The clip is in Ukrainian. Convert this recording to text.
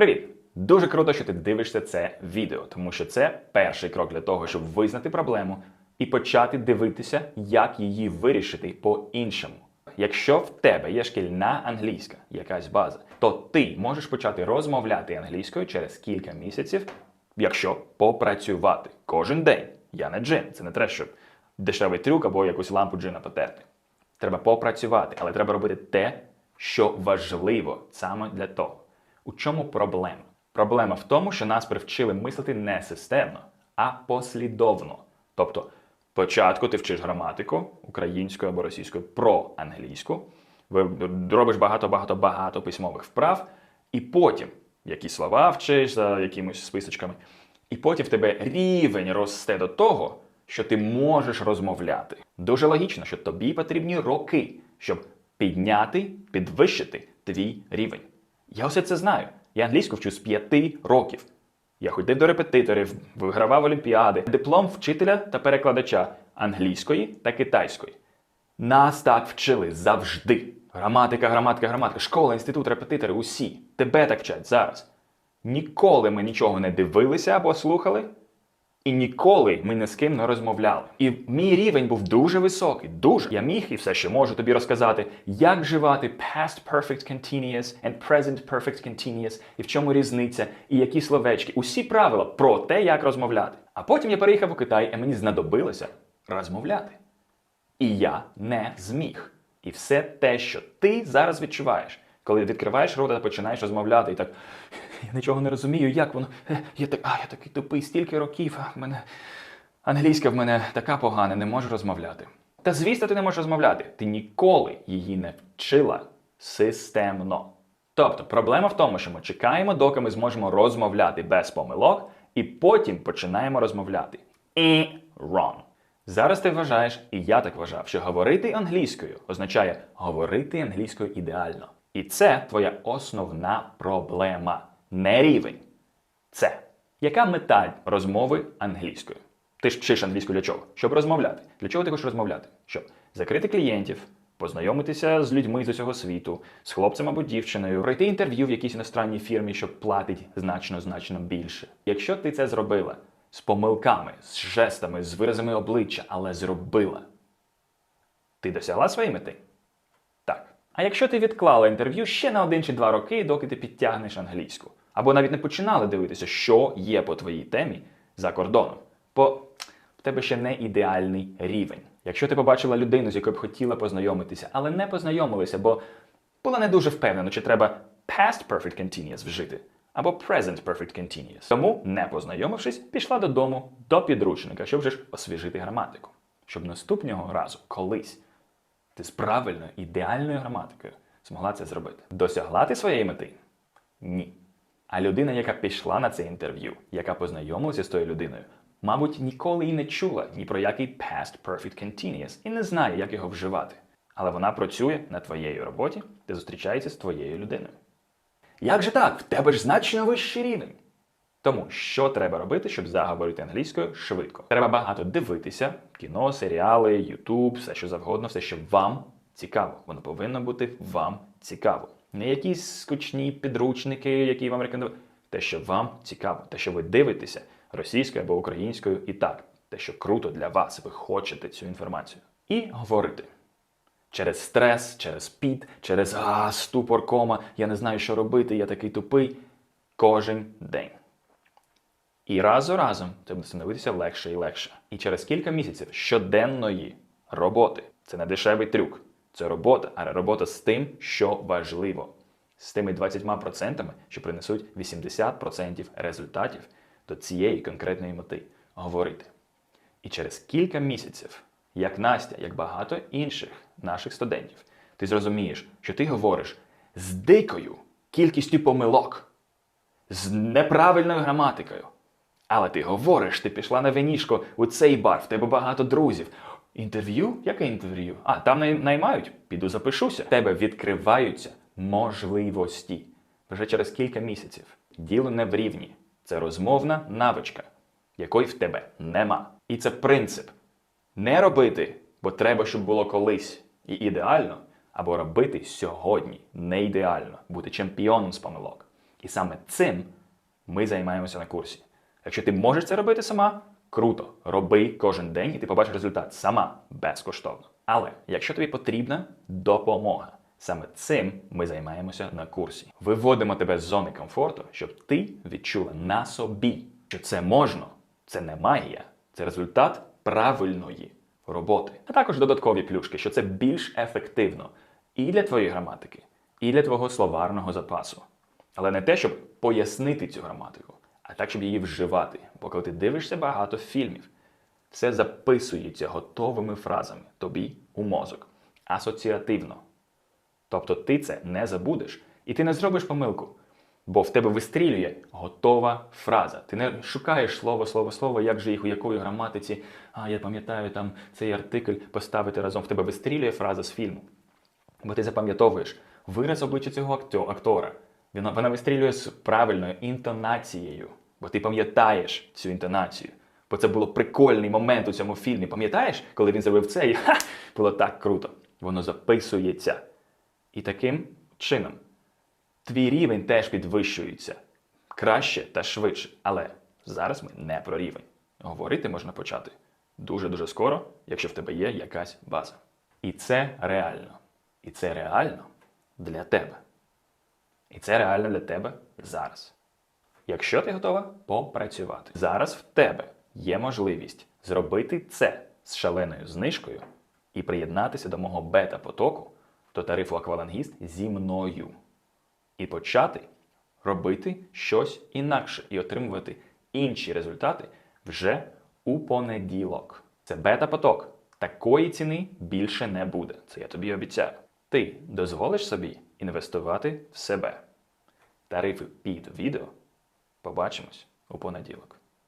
Привіт! Дуже круто, що ти дивишся це відео, тому що це перший крок для того, щоб визнати проблему і почати дивитися, як її вирішити по-іншому. Якщо в тебе є шкільна англійська, якась база, то ти можеш почати розмовляти англійською через кілька місяців, якщо попрацювати кожен день. Я не джин, це не треба, щоб дешевий трюк або якусь лампу джина потерти. Треба попрацювати, але треба робити те, що важливо саме для того. У чому проблема? Проблема в тому, що нас привчили мислити не системно, а послідовно. Тобто, спочатку ти вчиш граматику українською або російською про англійську, робиш багато-багато багато письмових вправ, і потім які слова вчиш за якимись списочками, і потім в тебе рівень росте до того, що ти можеш розмовляти. Дуже логічно, що тобі потрібні роки, щоб підняти, підвищити твій рівень. Я усе це знаю. Я англійську вчу з п'яти років. Я ходив до репетиторів, вигравав олімпіади, диплом вчителя та перекладача англійської та китайської. Нас так вчили завжди. Граматика, граматика, граматика, школа, інститут, репетитори, усі. Тебе так вчать зараз. Ніколи ми нічого не дивилися або слухали, і ніколи ми ні з ким не розмовляли. І мій рівень був дуже високий. Дуже. Я міг і все ще можу тобі розказати, як вживати past perfect continuous and present perfect continuous, і в чому різниця, і які словечки. Усі правила про те, як розмовляти. А потім я переїхав у Китай, і мені знадобилося розмовляти. І я не зміг. І все те, що ти зараз відчуваєш, коли відкриваєш рота та починаєш розмовляти, і так я нічого не розумію, як воно. Я так, а я такий тупий, стільки років. А мене англійська в мене така погана, не можу розмовляти. Та звісно, ти не можеш розмовляти. Ти ніколи її не вчила системно. Тобто проблема в тому, що ми чекаємо, доки ми зможемо розмовляти без помилок, і потім починаємо розмовляти. І wrong. Зараз ти вважаєш, і я так вважав, що говорити англійською означає говорити англійською ідеально. І це твоя основна проблема, не рівень. Це яка мета розмови англійською? Ти ж вчиш англійську для чого? Щоб розмовляти. Для чого ти хочеш розмовляти? Щоб закрити клієнтів, познайомитися з людьми з усього світу, з хлопцем або дівчиною, пройти інтерв'ю в якійсь іностранній фірмі, що платить значно значно більше. Якщо ти це зробила з помилками, з жестами, з виразами обличчя, але зробила, ти досягла своєї мети? А якщо ти відклала інтерв'ю ще на один чи два роки, доки ти підтягнеш англійську, або навіть не починали дивитися, що є по твоїй темі за кордоном, бо в тебе ще не ідеальний рівень. Якщо ти побачила людину, з якою б хотіла познайомитися, але не познайомилися, бо була не дуже впевнена, чи треба past perfect continuous вжити, або present perfect continuous. Тому, не познайомившись, пішла додому до підручника, щоб вже ж освіжити граматику. Щоб наступного разу колись ти з правильною ідеальною граматикою змогла це зробити. Досягла ти своєї мети? Ні. А людина, яка пішла на це інтерв'ю, яка познайомилася з тою людиною, мабуть, ніколи і не чула ні про який past perfect continuous і не знає, як його вживати. Але вона працює на твоєї роботі, де зустрічається з твоєю людиною. Як же так? В тебе ж значно вищий рівень. Тому що треба робити, щоб заговорити англійською швидко? Треба багато дивитися, кіно, серіали, Ютуб, все що завгодно, все, що вам цікаво. Воно повинно бути вам цікаво. Не якісь скучні підручники, які вам рекомендують. Те, що вам цікаво, те, що ви дивитеся російською або українською, і так, те, що круто для вас, ви хочете цю інформацію. І говорити. Через стрес, через піт, через а, ступор, кома, я не знаю, що робити, я такий тупий. Кожен день. І раз за разом це буде становитися легше і легше. І через кілька місяців щоденної роботи це не дешевий трюк, це робота, але робота з тим, що важливо, з тими 20%, що принесуть 80% результатів до цієї конкретної мети говорити. І через кілька місяців, як Настя, як багато інших наших студентів, ти зрозумієш, що ти говориш з дикою кількістю помилок, з неправильною граматикою. Але ти говориш, ти пішла на винішко у цей бар, в тебе багато друзів. Інтерв'ю? Яке інтерв'ю? А, там наймають? Піду запишуся. В тебе відкриваються можливості вже через кілька місяців. Діло не в рівні. Це розмовна навичка, якої в тебе нема. І це принцип. Не робити, бо треба, щоб було колись і ідеально, або робити сьогодні не ідеально, бути чемпіоном з помилок. І саме цим ми займаємося на курсі. Якщо ти можеш це робити сама, круто, роби кожен день, і ти побачиш результат сама безкоштовно. Але якщо тобі потрібна допомога, саме цим ми займаємося на курсі. Виводимо тебе з зони комфорту, щоб ти відчула на собі, що це можна, це не магія, це результат правильної роботи. А також додаткові плюшки, що це більш ефективно і для твоєї граматики, і для твого словарного запасу. Але не те, щоб пояснити цю граматику, а так, щоб її вживати. Бо коли ти дивишся багато фільмів, все записується готовими фразами тобі у мозок, асоціативно. Тобто ти це не забудеш і ти не зробиш помилку, бо в тебе вистрілює готова фраза. Ти не шукаєш слово, слово, слово, як же їх у якої граматиці, а я пам'ятаю там цей артикль поставити разом. В тебе вистрілює фраза з фільму. Бо ти запам'ятовуєш вираз обличчя цього актора. Вона, вистрілює з правильною інтонацією, бо ти пам'ятаєш цю інтонацію. Бо це було прикольний момент у цьому фільмі. Пам'ятаєш, коли він зробив це, і ха, було так круто. Воно записується. І таким чином твій рівень теж підвищується краще та швидше. Але зараз ми не про рівень. Говорити можна почати дуже-дуже скоро, якщо в тебе є якась база. І це реально. І це реально для тебе. І це реально для тебе зараз. Якщо ти готова попрацювати, зараз в тебе є можливість зробити це з шаленою знижкою і приєднатися до мого бета-потоку до тарифу Аквалангіст зі мною. І почати робити щось інакше і отримувати інші результати вже у понеділок. Це бета-поток. Такої ціни більше не буде. Це я тобі обіцяю. Ти дозволиш собі інвестувати в себе. Тарифи під відео. Побачимось у понеділок.